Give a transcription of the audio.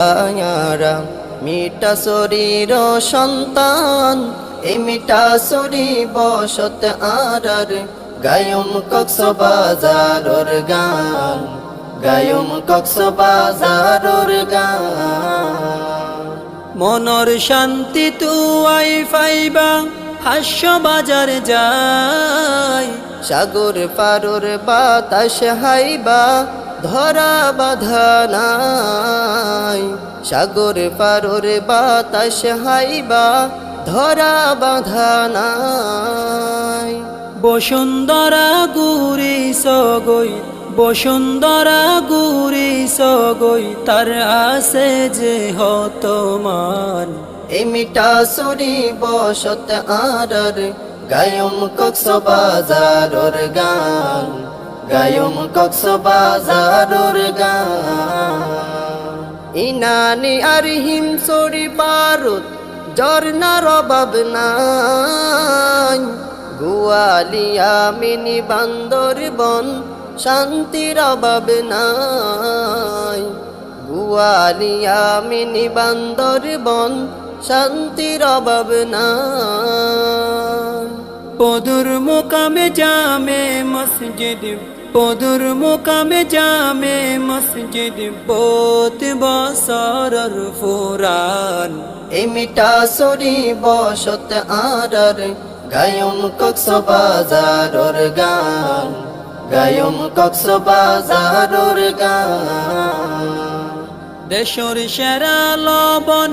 আয়ারা, মিটা শরীর সন্তান, এই মিটা শরী বসত আরার, গায়ম কক্স বাজারর গান, গায়ম কক্স বাজারর গান। মনর শান্তি তুয়াই ফাইবা হাস্য বাজার যায়। সাগর পারুর বাতাস হাইবা ধরা বাধা নাই। সাগর পারুর বাতাস হাইবা ধরা বাধা নাই। বসুন্ধরা গুরি সগই বসুন্ধরা গুরি সগই তার আছে যে হতমান। এই মিটা সুরি বসত আরর গায়ম কক্স বাজারর গান, গায়ম কক্স বাজারর গান। ইনানি আর হিম সরি পারুত জর্নার অভাব নাই। গুয়ালিয়া মিনি বান্দর বন শান্তির অভাব নাই। গুয়ালিয়া মিনি বান্দর বন শান্তির অভাব নাই পদুর মোকামে জামে মসজিদ পদুর মোকামে জামে মসজিদ বোত বসরর ফুরান। এই মিটা সরি বসত আরর গায়ম কক্স বাজারর গান। গায়ম কক্স বাজারর গান। দেশর সেরা লবণ